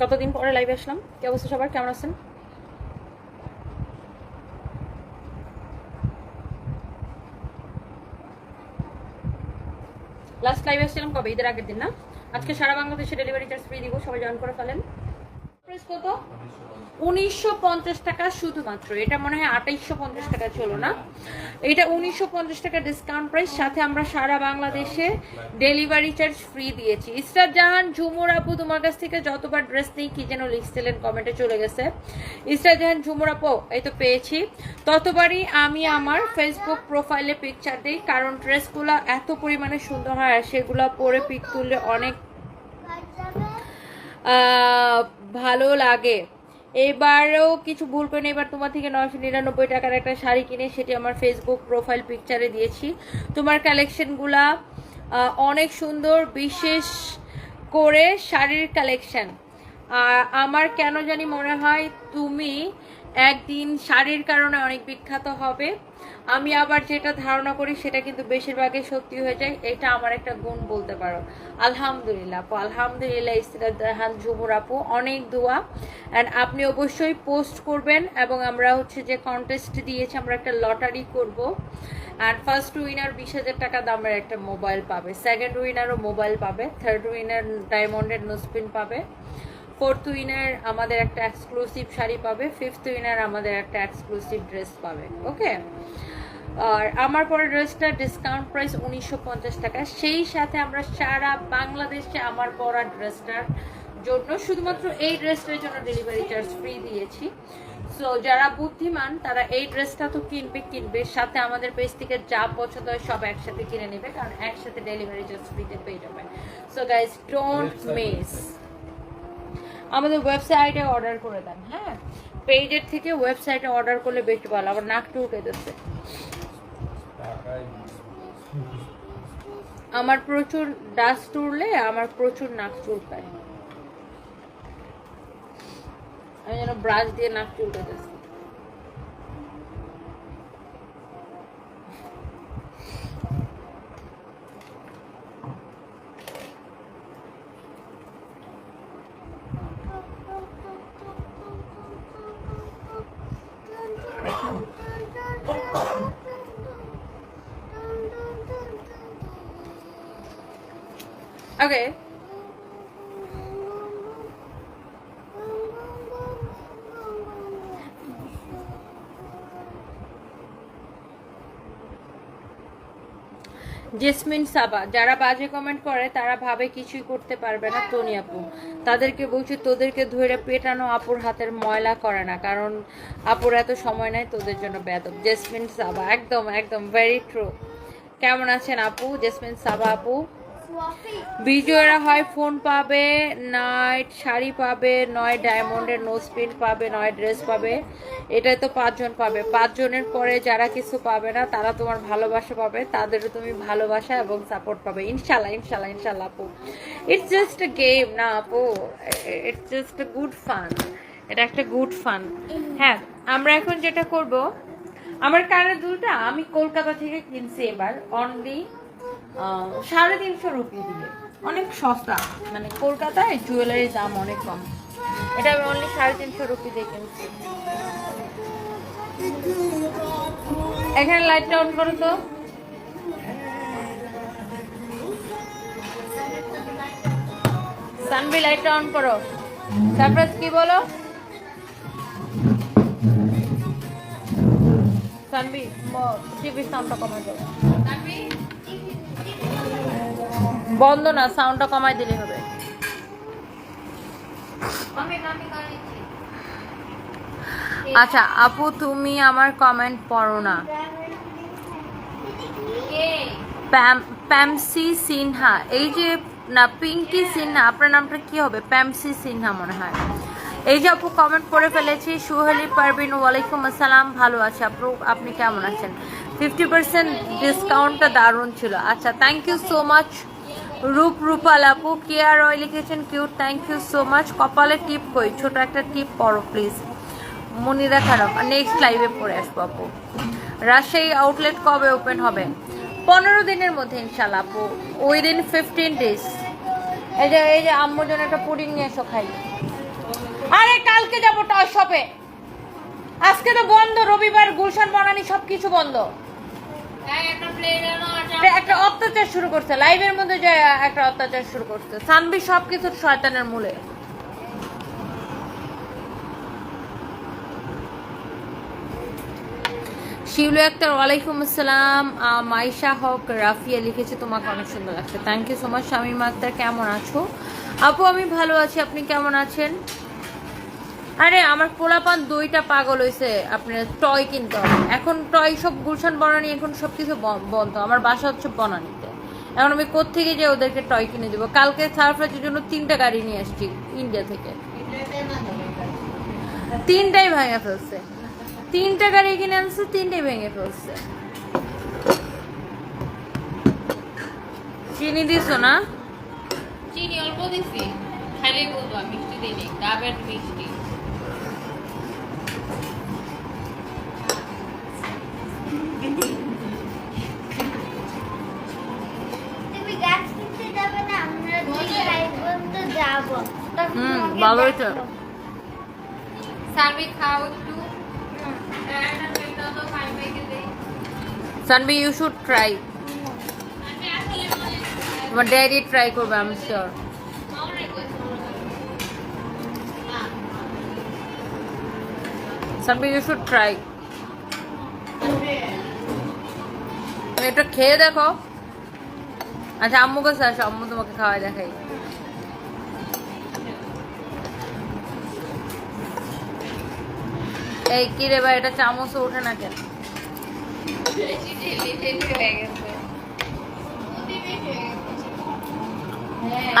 কতদিন পরে লাইভে আসলাম? কি অবস্থা সবার? কেমন আছেন? লাস্ট লাইভে আসছিলাম কবে? ঈদের আগের দিন, না? আজকে সারা বাংলাদেশে ডেলিভারি চার্জ ফ্রি দিব, সবাই জয়েন করে ফেলেন। প্রাইস কত? উনিশশো পঞ্চাশ টাকা শুধুমাত্র। এটা মনে হয় আঠাইশশো টাকা ছিল না? এটা উনিশশো পঞ্চাশ টাকা ডিসকাউন্ট প্রাইস সাথে আমরা সারা বাংলাদেশে ডেলিভারি চার্জ ফ্রি দিয়েছি। ইস্টার জাহান, ঝুমুর আপু তোমার কাছ থেকে যতবার ড্রেস নেই, কি যেন লিখছিলেন কমেন্টে চলে গেছে। ইস্টার জাহান, ঝুমুর আপু, এই তো পেয়েছি। ততবারই আমি আমার ফেসবুক প্রোফাইলে পিকচার দিই, কারণ ড্রেসগুলো এত পরিমাণে সুন্দর হয়, আর সেগুলো পরে পিক তুললে অনেক ভালো লাগে। এবারও কিছু ভুল করে এবার তোমার থেকে নয়শো নিরানব্বই টাকার একটা শাড়ি কিনে সেটি আমার ফেসবুক প্রোফাইল পিকচারে দিয়েছি। তোমার কালেকশনগুলা অনেক সুন্দর, বিশেষ করে শাড়ির কালেকশান আর আমার কেন জানি মনে হয় তুমি একদিন শাড়ির কারণে অনেক বিখ্যাত হবে। আমি আবার যেটা ধারণা করি, সেটা কিন্তু বেশিরভাগই সত্যি হয়ে যায়। এটা আমার একটা গুণ বলতে পারো। আলহামদুলিল্লাহ, আপু, আলহামদুলিল্লাহ ইস্তিরাহান ঝুমুর আপু, অনেক দোয়া। অ্যান্ড আপনি অবশ্যই পোস্ট করবেন এবং আমরা হচ্ছে যে কন্টেস্ট দিয়েছি, আমরা একটা লটারি করব। অ্যান্ড ফার্স্ট উইনার বিশ হাজার টাকা দামের একটা মোবাইল পাবে। সেকেন্ড উইনারও মোবাইল পাবে। থার্ড উইনার ডায়মন্ডের নোসপিন পাবে। ফোর্থ উইনার আমাদের একটা এক্সক্লুসিভ শাড়ি পাবে। ফিফথ উইনার আমাদের একটা এক্সক্লুসিভ ড্রেস পাবে। ওকে আর আমার পরে ড্রেসটা ডিসকাউন্ট প্রাইস উনিশশো পঞ্চাশ টাকা। সেই সাথে আমরা সারা বাংলাদেশে আমার পরা ড্রেসটার জন্য শুধুমাত্র এই ড্রেসটার জন্য ডেলিভারি চার্জ ফ্রি দিয়েছি। সো যারা বুদ্ধিমান তারা এই ড্রেসটা তো কিনবে কিনবে। সাথে আমাদের পেজ থেকে যা পছন্দ হয় সব একসাথে কিনে নেবে কারণ একসাথে ডেলিভারি চার্জ ফ্রিতে পেয়ে যাবে। সো গাইজ ডোন্ট মিস আমাদের ওয়েবসাইটে অর্ডার করে দেন হ্যাঁ? পেজের থেকে ওয়েবসাইটে অর্ডার করলে বেশি ভালো আবার নাক টুকে দিচ্ছে। আমার প্রচুর ডাস্ট উড়লে আমার প্রচুর নাক চুলকায়। আমি যেন ব্রাশ দিয়ে নাক চুলকে দিচ্ছি ওকে জেসমিন সাবা যারা বাজে কমেন্ট করে, তারা ভাবে কিছুই করতে পারবে না টনি আপু। তাদেরকে বলছি, তোদেরকে ধরে পেটানো আপুর হাতের ময়লা করে না, কারণ আপুর এত সময় নাই, তোদের জন্য বেদব জেসমিন সাবা একদম একদম ভেরি ট্রু কেমন আছেন আপু? জেসমিন সাবা আপু? বিজয়রা হয় ফোন পাবে নয় শাড়ি পাবে, নয় ডায়মন্ডের নোজ পিন পাবে, নয় ড্রেস পাবে। এটাই তো পাঁচজন পাবে। পাঁচজনের পরে যারা কিছু পাবে না, তারা তোমার ভালোবাসা পাবে, তাদেরও তুমি ভালোবাসা এবং সাপোর্ট পাবে। ইনশাল্লাহ ইনশাল্লাহ ইনশাল্লাহ আপু। ইটস জাস্ট এ গেম না আপু। It's just a good fun এটা একটা গুড ফান হ্যাঁ আমরা এখন যেটা করব, আমার কানের দুলটা আমি কলকাতা থেকে কিনছি এবার অনলি সাড়ে তিনশো রুপি দিয়ে। অনেক সস্তা। মানে কলকাতায় জুয়েলারির দাম অনেক কম। এটা আমি অনলি সাড়ে তিনশো রুপি দিয়ে কিনছি। এখানে লাইটটা অন করো তো। সানবি লাইটটা অন করো। সারপ্রাইজ কি বলো? সানবি টিভি সাউন্ডটা কমাই দাও। বন্ধ না সাউন্ডটা কমাই দিলে হবে। আচ্ছা আপু তুমি আমার কমেন্ট পড়ো না। প্যামসি সিনহা। এই যে না পিঙ্কি সিনহা আপনার নামটা কি হবে? প্যামসি সিনহা মনে হয়। এই যে আপু কমেন্ট করে ফেলেছি সুহেলি পারবিন ওয়ালাইকুম আসসালাম ভালো আছে আপু? আপনি কেমন আছেন? ফিফটি পার্সেন্ট ডিসকাউন্টটা দারুণ ছিল। আচ্ছা থ্যাংক ইউ সো মাচ রূপ রূপাল আপু কেয়ার অয় লিখেছেন cute thank you so much কপালে টিপ কই, ছোট একটা টিপ পড়ো প্লিজ মনিরা খারাপ। নেক্সট লাইভে পড়ে আসব, আপু। রাজশাহী আউটলেট কবে ওপেন হবে? পনেরো দিনের মধ্যে ইনশাল্লাহ আপু। উইদিন ফিফটিন ডেজ এই যে এই যে আম্মুর জন্য একটা পুডিং নিয়ে এসো, খাই। আরে, কালকে যাব টয় শপে আজকে তো বন্ধ, রবিবার, গুলশান, বনানি, সবকিছু বন্ধ। এটা একটা অত্যাচার শুরু করছে লাইভের মধ্যে একটা অত্যাচার শুরু করছে। সানবি শয়তানের মূলে। শিউলু আক্তার, ওয়ালাইকুম আসসালাম। মাইশা হক, রাফিয়া লিখেছে, তোমাকে অনেক সুন্দর লাগছে। Thank you so much Shamim Akter, কেমন আছো? আপু, আমি ভালো আছি, আপনি কেমন আছেন? আরে, আমার পোলাপান দুইটা পাগল হয়েছে আপনার টয় কিনতে হবে। এখন টয় সব গুলশান, বনানি, এখন সব কিছু বন্ধ। আমার বাসা হচ্ছে বনানিতে। এখন আমি কোত্থেকে যে ওদেরকে টয় কিনে দেবো? কালকে সারপ্রাইজের জন্য তিনটা গাড়ি নিয়ে আসছি ইন্ডিয়া থেকে। তিনটাই ভেঙে ফেলছে। তিনটা গাড়ি কিনে আনছে, তিনটাই ভেঙে ফেলছে। চিনি দিছো না? চিনি অল্প দিছি। খাইলে বলব মিষ্টি দিইনি। ডাবের মিষ্টি। ভালোই তো। খাও একটু। সানবি ইউ শুড ট্রাই আমি আসলে তোমার ড্যাডি ট্রাই করবে আমি শিওর সানবি ইউ শুড ট্রাই এটা খেয়ে দেখো। আচ্ছা আম্মুকে আম্মু তোমাকে খাওয়াই দেখাই। এই কি রে ভাই, এটা চামচও ওঠে না কেন?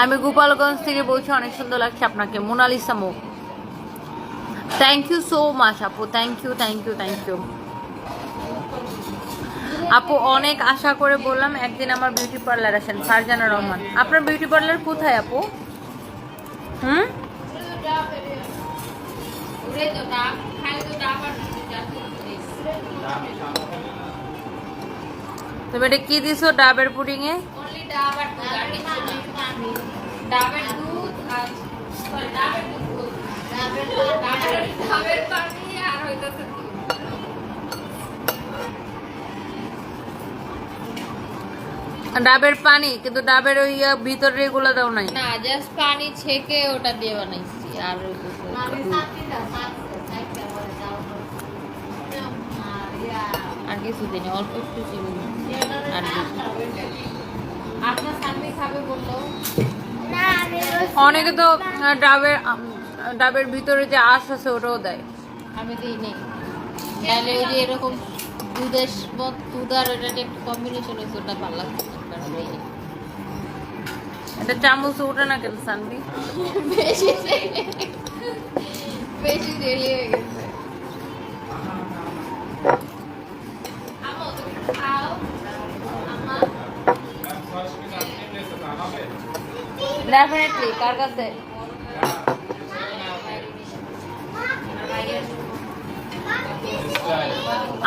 আমি গোপালগঞ্জ থেকে বলছি, অনেক সুন্দর লাগছে আপনাকে। মোনালিসা মুখ থ্যাংক ইউ সো মাচ আপু। Thank you thank you thank you আপু, অনেক আশা করে বললাম, একদিন আমার বিউটি পার্লার আসেন ফারজানা রহমান। আপনার বিউটি পার্লার কোথায়, আপু? হুম? উড়ে তো ডাব খাই তো ডাব আর জাতি তুমি এটা কি দিছো ডাবের পুডিং এ অনলি ডাব আর দুধ আর কিছু না। ডাবের দুধ আর sorry, ডাবের দুধ ডাবের ডাবের ডাবের পানি আর হইতাছে ডাবের পানি কিন্তু ডাবের ওই ভিতরে এগুলো দাও নাই। না জাস্ট পানি ছেঁকে ওটা দিয়ে বানাইছি আর হইতাছে দুধ। আর কিছু দিনে অল্প একটু চিনি। আর অনেকে তো ডাবের ডাবের ভিতরে যে আশ আছে ওটাও দেয়। আমি দিই নেই। তাহলে ওই যে এরকম দুধের মত দুধ আর ওটা যে কম্বিনেশন হয়েছে ওটা ভালো লাগছে। এটা চামচ ওঠে না কেন সানবি? বেশি বেশি দেরি হয়ে গেছে আমো, তুমি খাও। আমা, ডেফিনেটলি কার কাছে?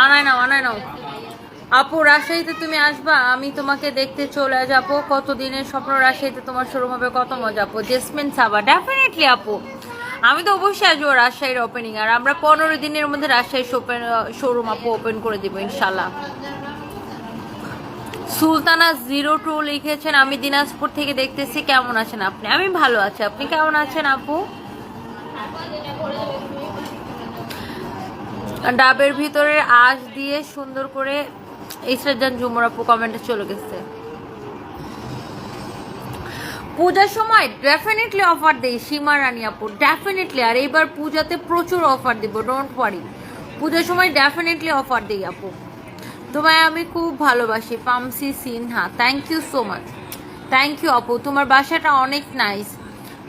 আনাই নাও আনাই নাও। আপু, রাজশাহীতে তুমি আসবা, আমি তোমাকে দেখতে চলে যাব। কত দিনের স্বপ্ন রাজশাহীতে তোমার শোরুম হবে, কত মজা আপু। জেসমিন সাবা ডেফিনেটলি আপু। আমি তো অবশ্যই আসব রাজশাহীর ওপেনিং আর আমরা পনেরো দিনের মধ্যে রাজশাহীর শোরুম আপু ওপেন করে দিব, ইনশাল্লাহ। সুলতানা জিরো টু লিখেছেন, আমি দিনাজপুর থেকে দেখতেছি, কেমন আছেন আপনি? আমি ভালো আছি, আপনি কেমন আছেন আপু? ডাবের ভিতরে আঁশ দিয়ে সুন্দর করে ইসরাজান ঝুমুর আপু কমেন্টে চলে গেছে। পূজার সময় ডেফিনেটলি অফার দেই, সীমা রানী আপু ডেফিনেটলি আর এইবার পূজাতে প্রচুর অফার দিব ডোন্ট ওয়ারি পূজার সময় ডেফিনেটলি অফার দিই আপু। তোমায় আমি খুব ভালোবাসি, Pamsi Sinha. Thank you so much thank you Apu. তোমার বাসাটা অনেক নাইস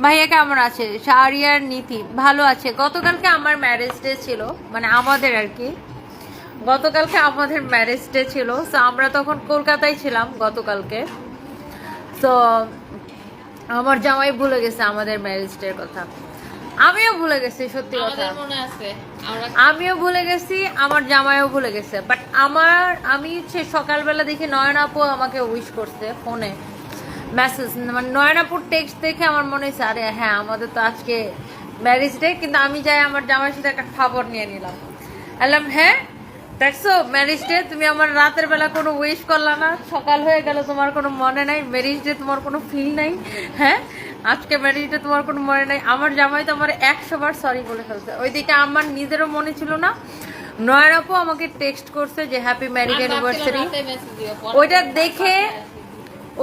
ভাইয়া কেমন আছে? শাহরিয়ার নীতি, ভালো আছে? গতকালকে আমার ম্যারেজ ডে ছিল মানে আমাদের আর কি। গতকালকে আমাদের ম্যারেজ ডে ছিল তো আমরা তখন কলকাতায় ছিলাম গতকালকে। তো আমার জামাই ভুলে গেছে আমাদের ম্যারেজ ডের কথা। আমিও ভুলে গেছি সত্যি কথা। আমিও ভুলে গেছি আমার জামাইও ভুলে গেছে। বাট আমার আমি হচ্ছে সকালবেলা দেখি নয়ন আপু আমাকে উইশ করছে ফোনে মেসেজ মানে নয়ন আপুর টেক্সট দেখে আমার মনে হয়েছে আরে হ্যাঁ আমাদের তো আজকে ম্যারেজ ডে কিন্তু আমি যাই আমার জামাইয়ের সাথে একটা খবর নিয়ে নিলাম। বললাম হ্যাঁ দেখছ ম্যারেজ ডে তুমি আমার রাতের বেলা কোনো উইশ করলা না। সকাল হয়ে গেল তোমার কোনো মনে নাই ম্যারেজ ডে তোমার কোনো ফিল নাই হ্যাঁ? আজকে ম্যারেজ তোমার কোনো মনে নাই। আমার জামাই তো আমার একশো বার সরি বলে ফেলছে। ওই ওইদিকে আমার নিজেরও মনে ছিল না। নয়ন আপু আমাকে টেক্সট করছে যে হ্যাপি ম্যারিজ অ্যানিভার্সারি ওইটা দেখে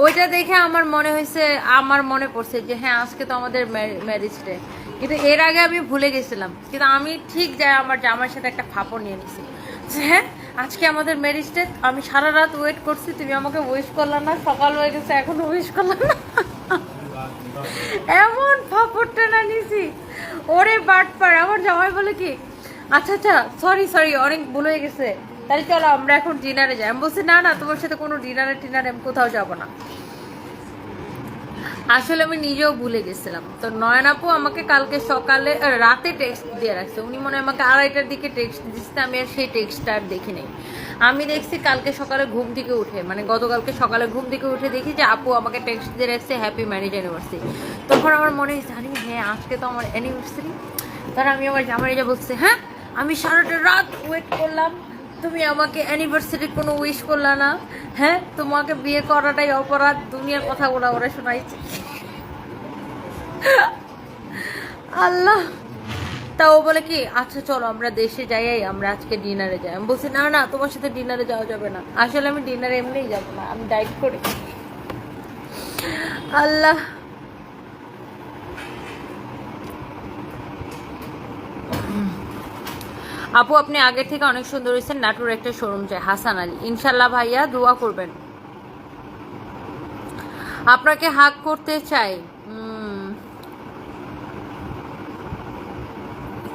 ওইটা দেখে আমার মনে হয়েছে আমার মনে পড়ছে যে হ্যাঁ আজকে তো আমাদের ম্যারেজ ডে কিন্তু এর আগে আমি ভুলে গেছিলাম। কিন্তু আমি ঠিক যাই আমার জামার সাথে একটা ফাপড় নিয়ে নিছি। যে হ্যাঁ আজকে আমাদের ম্যারেজ ডে আমি সারা রাত ওয়েট করছি তুমি আমাকে উইশ করলাম না সকাল হয়ে গেছে এখনও উইশ করলাম না। এমন ফাপড়টা না নিছি। ওরে বাটপার আমার জামাই বলে কি আচ্ছা আচ্ছা সরি সরি অনেক ভুল হয়ে গেছে। তাহলে চলো আমরা এখন ডিনারে যাই। আমি বলছি, না না, তোমার সাথে কোনো ডিনারে টিনারে আমি কোথাও যাব না। আসলে আমি নিজেও ভুলে গেছিলাম। তো নয়ন আপু আমাকে কালকে সকালে রাতে টেক্সট দিয়ে রাখছে। উনি মনে হয় আমাকে আড়াইটার দিকে টেক্সট দিচ্ছে, আমি আর সেই টেক্সটটা আর দেখি নাই। আমি দেখছি কালকে সকালে ঘুম থেকে উঠে মানে গতকালকে সকালে ঘুম থেকে উঠে দেখি যে আপু আমাকে টেক্সট দিয়ে রাখছে হ্যাপি ম্যারিজ অ্যানিভার্সারি তখন আমার মনে হয়েছে, আরে হ্যাঁ আজকে তো আমার অ্যানিভার্সারি তার আমি আমার জামাই বলছে হ্যাঁ আমি সারাটা রাত ওয়েট করলাম। তুমি আমাকে অ্যানিভার্সারি কোনো উইশ করলা না হ্যাঁ? তোমাকে বিয়ে করাটাই অপরাধ, দুনিয়ার কথা ওরা ওরা শোনাইছে। আল্লাহ! তা ও বলে কি আচ্ছা চলো, আমরা দেশে যাই আমরা আজকে ডিনারে যাই। আমি বলছি, না না, তোমার সাথে ডিনারে যাওয়া যাবে না। আসলে আমি ডিনারে এমনিই যাব না, আমি ডাইট করি। আল্লাহ! আপু, আপনি আগে থেকে অনেক সুন্দর হয়েছেন নাটুর একটা শোরুম চাই। হাসান আলী ইনশাল্লাহ ভাইয়া দোয়া করবেন। আপনাকে হাক করতে চাই।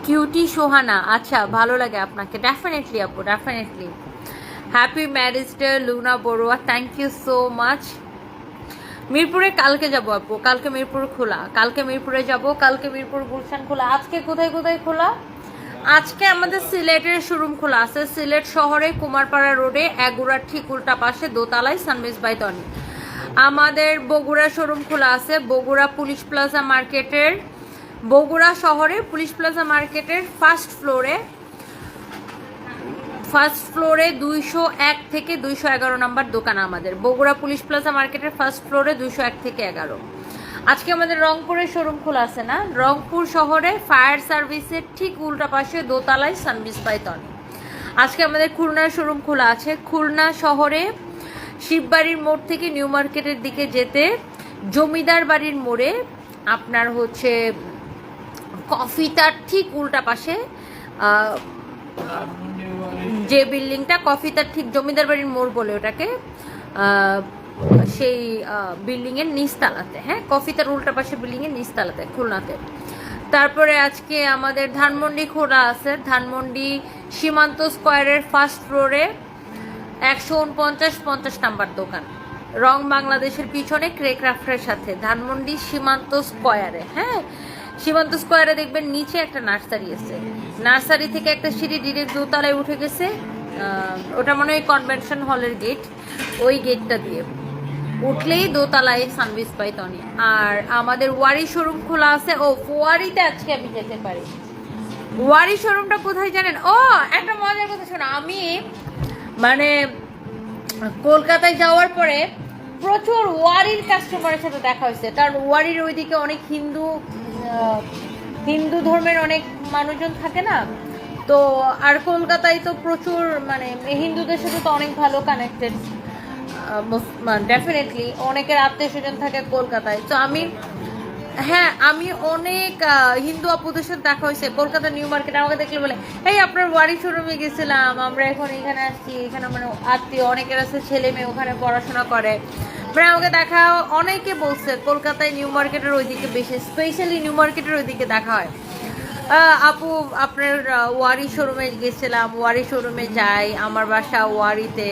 কিউটি সোহানা আচ্ছা ভালো লাগে আপনাকে। ডেফিনেটলি আপু definitely happy marriage day Luna Barua thank you so much মিরপুরে কালকে যাব আপু, কালকে মিরপুর খোলা, কালকে মিরপুরে যাব, কালকে মিরপুর গুলশান খোলা। আজকে কোথায় কোথায় খোলা? আজকে আমাদের সিলেটের শোরুম খোলা আছে। সিলেট শহরে, কুমারপাড়া রোডে এগুড়ার ঠিক উল্টা পাশে, দোতলায়, সানবেজ বাই তনি আমাদের বগুড়া শোরুম খোলা আছে। বগুড়া পুলিশ প্লাজা মার্কেটের, বগুড়া শহরে পুলিশ প্লাজা মার্কেটের ফার্স্ট ফ্লোরে ফার্স্ট ফ্লোরে দুইশো এক থেকে দুইশো এগারো নম্বর দোকান আমাদের। বগুড়া পুলিশ প্লাজা মার্কেটের ফার্স্ট ফ্লোরে দুইশো এক থেকে এগারো। আজকে আমাদের রংপুরের শোরুম খোলা আছে না? রংপুর শহরে ফায়ার সার্ভিসের ঠিক উল্টা পাশে দোতলায় সানবিস পাইতন আজকে আমাদের খুলনার শোরুম খোলা আছে। খুলনা শহরে শিববাড়ির মোড় থেকে নিউ মার্কেটের দিকে যেতে জমিদার বাড়ির মোড়ে আপনার হচ্ছে কফিটার ঠিক উল্টা পাশে যে বিল্ডিংটা কফি তার ঠিক জমিদার বাড়ির মোড় বলে ওটাকে সেই বিল্ডিং এর নিচতলাতে হ্যাঁ? কফি তার উল্টা পাশে বিল্ডিং এর নিচতলাতে, খুলনাতে। তারপরে আজকে আমাদের ধানমন্ডি খোলা আছে। ধানমন্ডি সীমান্ত স্কোয়ারের ফার্স্ট ফ্লোরে একশো উনপঞ্চাশ পঞ্চাশ নাম্বার দোকান। রং বাংলাদেশের পিছনে ক্রেক্রাফ্টের সাথে। ধানমন্ডি সীমান্ত স্কোয়ারে হ্যাঁ? সীমান্ত স্কোয়ারে দেখবেন নিচে একটা নার্সারি আছে। নার্সারি থেকে একটা সিঁড়ি ডিরেক্ট দোতলায় উঠে গেছে। ওটা মনে হয় কনভেনশন হলের গেট। ওই গেটটা দিয়ে। উঠলেই দোতলায় সার্ভিস পাই তনি আর আমাদের ওয়ারি শোরুম খোলা আছে। ও, ওয়ারিতে আজকে আমি যেতে পারি। ওয়ারি শোরুমটা কোথায় জানেন? ও, একটা মজার কথা শোনো। আমি মানে কলকাতায় যাওয়ার পরে প্রচুর ওয়ারির কাস্টমারের সাথে দেখা হয়েছে। কারণ ওয়ারির ওইদিকে অনেক হিন্দু হিন্দু ধর্মের অনেক মানুষজন থাকে না? তো আর কলকাতায় তো প্রচুর মানে হিন্দুদের সাথে তো অনেক ভালো কানেক্টেড ডেফিনেটলি অনেকের আত্মীয় স্বজন থাকে কলকাতায়। তো আমি হ্যাঁ আমি অনেক হিন্দু আপুদের সাথে দেখা হয়েছে। কলকাতা নিউ মার্কেট, আমাকে দেখলে বলে এই আপনার বাড়ি শোরুমে গেছিলাম, আমরা এখন এখানে আসছি, এখানে মানে আত্মীয়, অনেকের আছে ছেলে মেয়ে, ওখানে পড়াশোনা করে। মানে আমাকে দেখা, অনেকে বলছে কলকাতায় নিউ মার্কেটের ওইদিকে বেশি স্পেশালি নিউ মার্কেটের ওইদিকে দেখা হয়। আপু, আপনার ওয়ারি শোরুমে গেছিলাম, ওয়ারি শোরুমে যাই, আমার বাসা ওয়ারিতে।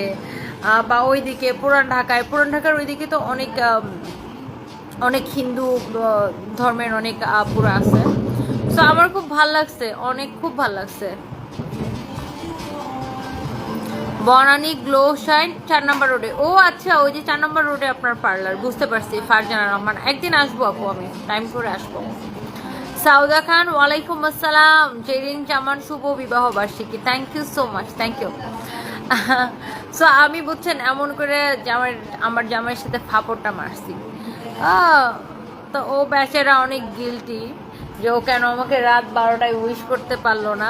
বা ওইদিকে পুরান ঢাকায়, পুরান ঢাকার ওইদিকে তো অনেক অনেক হিন্দু ধর্মের অনেক আপুরা আছে। তো আমার খুব ভালো লাগছে, অনেক খুব ভালো লাগছে। বনানী গ্লো শাইন, চার নম্বর রোডে। ও আচ্ছা ওই যে চার নম্বর রোডে আপনার পার্লার, বুঝতে পারছি, ফারজানা রহমান। একদিন আসব আপু আমি টাইম করে আসব। সাউদা খান, ওয়ালাইকুম আসসালাম। জেরিন জামান, শুভ বিবাহ বার্ষিকী। Thank you so much thank you so আমি বুঝছেন, এমন করে জামাই আমার জামাইয়ের সাথে ফাপড়টা মারছি। তো ও বেচারা অনেক গিলটি যে ও কেন আমাকে রাত বারোটায় উইশ করতে পারল না।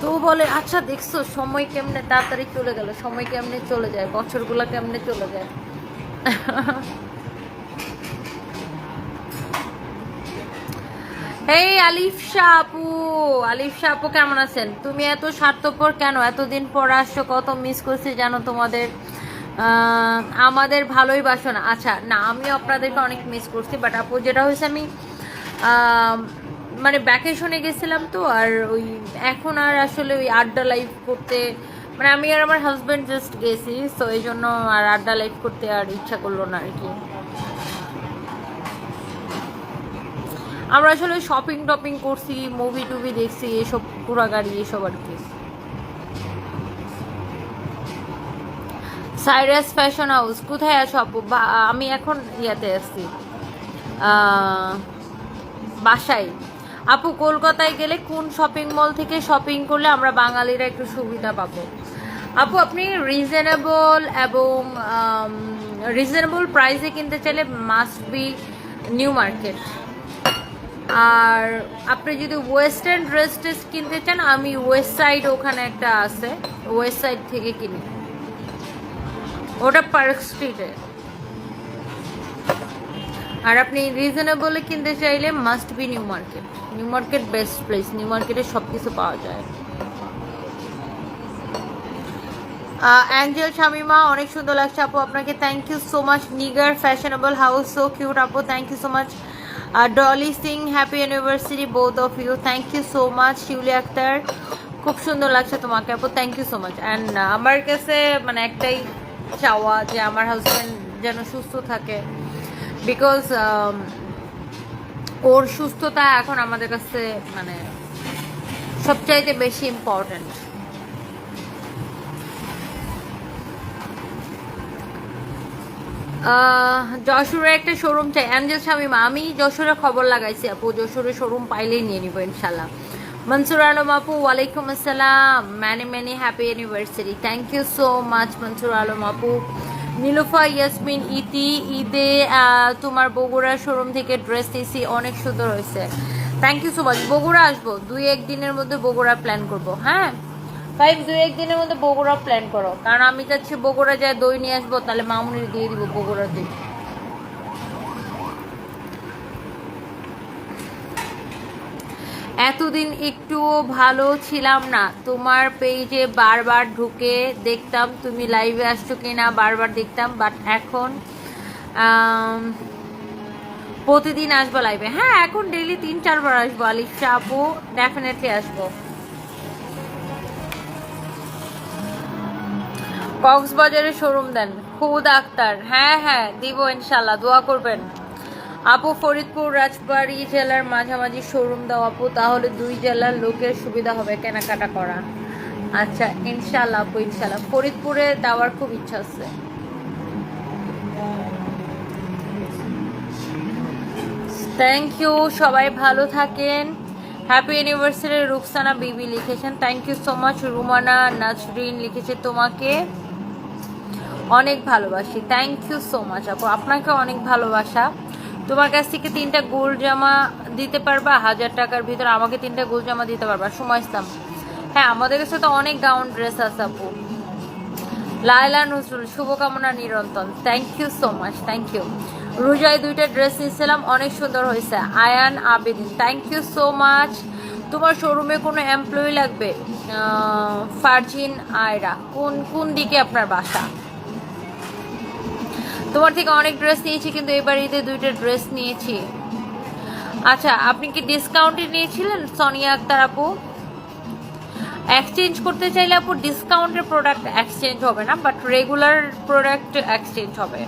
তো ও বলে আচ্ছা দেখছ, সময় কেমনে তাড়াতাড়ি চলে গেল, সময় কেমনে চলে যায়, বছরগুলো কেমনে চলে যায়? এই আলিফ শাহ আপু আলিফ আপু কেমন আছেন? তুমি এত স্বার্থপর কেন? এতদিন পর আসছো, কত মিস করছি জানো তোমাদের। আমাদের ভালোই বাসন। আচ্ছা না, আমিও আপনাদেরকে অনেক মিস করছি বাট আপু, যেটা হয়েছে আমি মানে ভ্যাকেশনে গেছিলাম তো, আর ওই এখন আর আসলে ওই আড্ডা লাইফ করতে মানে আমি আর আমার হাজব্যান্ড জাস্ট গেছি তো এই জন্য আর আড্ডা লাইফ করতে আর ইচ্ছা করল না আর কি। আমরা আসলে শপিং টপিং করছি মুভি টুভি দেখছি এসব পুরা গাড়ি এসব আর কি। সাইরাস ফ্যাশন হাউস কোথায় আছো আপু? আমি এখন ইয়াতে আহ, বাসায়। আপু কলকাতায় গেলে কোন শপিং মল থেকে শপিং করলে আমরা বাঙালিরা একটু সুবিধা পাবো? আপু আপনি রিজনেবল এবং রিজনেবল প্রাইসে কিনতে চাইলে মাস্ট বি নিউ মার্কেট আর আপনি যদি ওয়েস্টার্ন ড্রেস টেস কিনতে চান, আমি ওয়েস্ট সাইড ওখানে একটা আছে ওয়েস্ট সাইড থেকে কিনি। ওটা পার্ক স্ট্রিটে আর আপনি রিজনেবলে কিনতে চাইলে must be New Market New Market best place New মার্কেটে সব কিছু পাওয়া যায়। অ্যাঞ্জেল শামিমা, অনেক সুন্দর লাগছে আপু আপনাকে। Thank you so much Nigar fashionable house so cute আপু। Thank you so much Dolly Singh happy anniversary both of you thank you so much Shiuli Akter খুব সুন্দর লাগছে তোমাকে, আপু. Thank you so much and আমার কাছে মানে একটাই চাওয়া যে আমার হাজব্যান্ড যেন সুস্থ থাকে। বিকজ ওর সুস্থতা এখন আমাদের কাছে মানে সবচাইতে বেশি ইম্পর্ট্যান্ট যশোরে একটা শোরুম চাই। অ্যাঞ্জেল শামিমা আমি যশোরে খবর লাগাইছি আপু, যশোরে শোরুম পাইলেই নিয়ে নিবো ইনশাল্লাহ মনসুর আলম আপু, ওয়ালাইকুম আসসালাম। Many many happy anniversary thank you so much Mansur Alam আপু। নীলুফা, ইয়াসমিন, ইতি, ঈদে তোমার বগুড়া শোরুম থেকে ড্রেস নিয়েছি অনেক সুন্দর হয়েছে। Thank you so much Bogura আসব দুই একদিনের মধ্যে বগুড়া প্ল্যান করব হ্যাঁ? ফাইভ দুই একদিনের মধ্যে বগুড়া প্ল্যান করো। কারণ আমি যাচ্ছি বগুড়া যায় দই নিয়ে আসব, তাহলে মামুনির দিয়ে দিব বগুড়া দই। এতদিন একটুও ভালো ছিলাম না। তোমার পেজে বারবার ঢুকে দেখতাম, তুমি লাইভে আসছো কিনা বারবার দেখতাম বাট এখন প্রতিদিন আসব লাইভে হ্যাঁ এখন ডেইলি তিন, চারবার আসব, আলিশা আপু ডেফিনেটলি আসব। কক্সবাজারে শোরুম দেন। খুদ আক্তার। হ্যাঁ হ্যাঁ দিব ইনশাল্লাহ দোয়া করবেন। আপু ফরিদপুর, রাজবাড়ি জেলার মাঝামাঝি শোরুম দাও আপু, তাহলে দুই জেলার লোকের সুবিধা হবে কেনাকাটা করা। আচ্ছা ইনশাল্লাহ আপু ইনশাল্লাহ ফরিদপুরে দেওয়ার খুব ইচ্ছা আছে। থ্যাংক ইউ সবাই ভালো থাকেন। হ্যাপি অ্যানিভার্সারি রুকসানা বিবি লিখেছেন। Thank you so much Rumana Nazrin লিখেছে তোমাকে। অনেক ভালোবাসি। থ্যাংক ইউ সো মাচ আপু। আপনাকে অনেক ভালোবাসা। তোমার কাছ থেকে তিনটা গোল জামা দিতে পারবা, হাজার টাকার ভিতরে আমাকে তিনটা গোল জামা দিতে পারবা। সময় ইসলাম। হ্যাঁ আমাদের কাছে তো অনেক গাউন ড্রেস আছে, আপু। লায়লা নজরুল, শুভকামনা নিরন্তন thank you so much thank you Rujai দুইটা ড্রেস নিয়েছিলাম, অনেক সুন্দর হয়েছে। Ayan Abedin thank you so much তোমার শোরুমে কোনো এমপ্লয়ি লাগবে? ফারজিন আয়রা। কোন কোন দিকে আপনার বাসা? তোমার থেকে অনেক ড্রেস নিয়েছি, কিন্তু এবার ঈদে দুইটা ড্রেস নিয়েছি। আচ্ছা আপনি কি ডিসকাউন্টে নিয়েছিলেন, সোনিয়া আক্তার আপু? এক্সচেঞ্জ করতে চাইলে আপু ডিসকাউন্টের প্রোডাক্ট এক্সচেঞ্জ হবে না বাট রেগুলার প্রোডাক্ট এক্সচেঞ্জ হবে।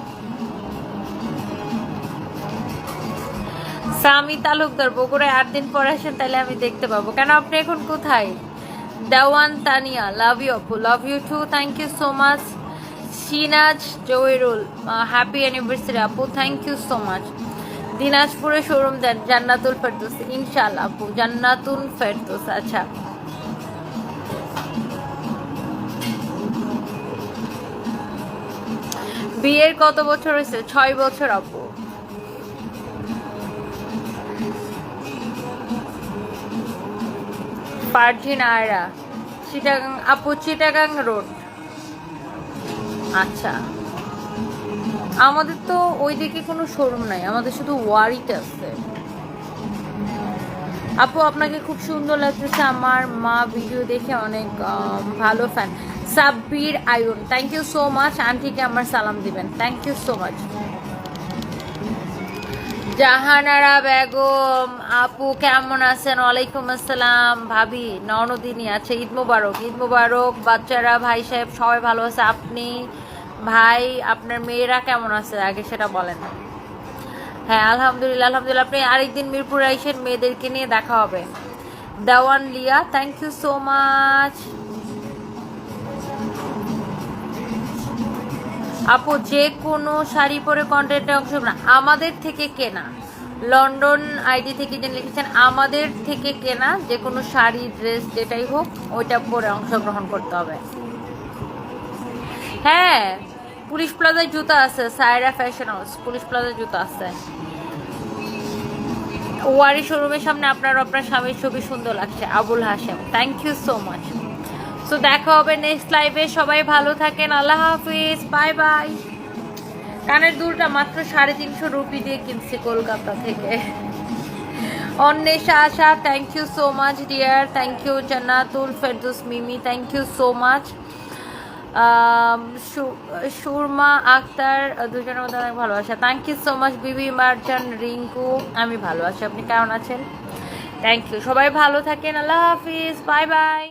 সামি তালুকদার, বগুড়ায় আট দিন পর আসেন তাহলে আমি দেখতে পাবো। কেন, আপনি এখন কোথায়? দেওয়ান তানিয়া লাভ ইউ আপু love you too thank you so much Sinaz Joerul happy anniversary আপু। থ্যাংক ইউ সো মাচ দিনাজপুরে শোরুম দেন জান্নাতুল ফেরদৌস। ইনশাল্লাহ আপু, জান্নাতুল ফেরদৌস। আচ্ছা। বিয়ের কত বছর হয়েছে? ছয় বছর, আপু। পার্জিন আয়রা, চিটাগাং আপু, চিটাগাং রোড। আচ্ছা। আমাদের তো ওইদিকে কোনো শোরুম নাই, আমাদের শুধু ওয়ারিতে আছে। আপু, আপনাকে খুব সুন্দর লাগতেছে, আমার মা ভিডিও দেখে অনেক ভালো fan Sabbir Ayun thank you so much আন্টিকে আমার সালাম দিবেন thank you so much Jahanara Begum, আপু কেমন আছেন? ওয়ালাইকুম আসসালাম। ভাবি, ননদিনী আছে, ঈদ মুবারক। ঈদ মুবারক, বাচ্চারা, ভাই সাহেব, সবাই ভালো আছে। আপনি? ভাই, আপনার মেয়েরা কেমন আছে? আগে সেটা বলেন। হ্যাঁ আলহামদুলিল্লাহ আলহামদুলিল্লাহ। আপনি আরেকদিন মিরপুর আইসেন, মেয়েদেরকে নিয়ে দেখা হবে। দেওয়ান, লিয়া থ্যাংক ইউ সো মাচ আপু, যে কোনো শাড়ি পরে কন্টেন্টে অংশ না আমাদের থেকে কেনা। লন্ডন আইডি থেকে যে লিখেছেন, আমাদের থেকে কেনা। যে কোনো শাড়ি, ড্রেস, যেটাই হোক, ওইটা পরে অংশগ্রহণ করতে হবে। হ্যাঁ পুলিশ প্লাজায় জুতা আছে, সায়রা ফ্যাশন হাউস পুলিশ প্লাজায় জুতা আছে। ওয়ারি শোরুমের সামনে আপনার আপনার স্বামীর ছবি সুন্দর লাগছে, Abul Hashem thank you so much so দেখা হবে নেক্সট লাইভে সবাই ভালো থাকেন, আল্লাহ হাফিজ বাই বাই কানের দুলটা মাত্র সাড়ে তিনশো রুপি দিয়ে কিনছি কলকাতা থেকে। Anwesha Asha thank you so much dear thank you Jannatul Ferdous Mimi thank you so much Surma, Akter, দুজনের মধ্যে অনেক ভালোবাসা। থ্যাংক ইউ সো মাচ বিবি মার্চান রিঙ্কু। আমি ভালো আছি। আপনি কেমন আছেন? থ্যাংক ইউ সবাই ভালো থাকেন। আল্লাহ হাফিজ। Bye bye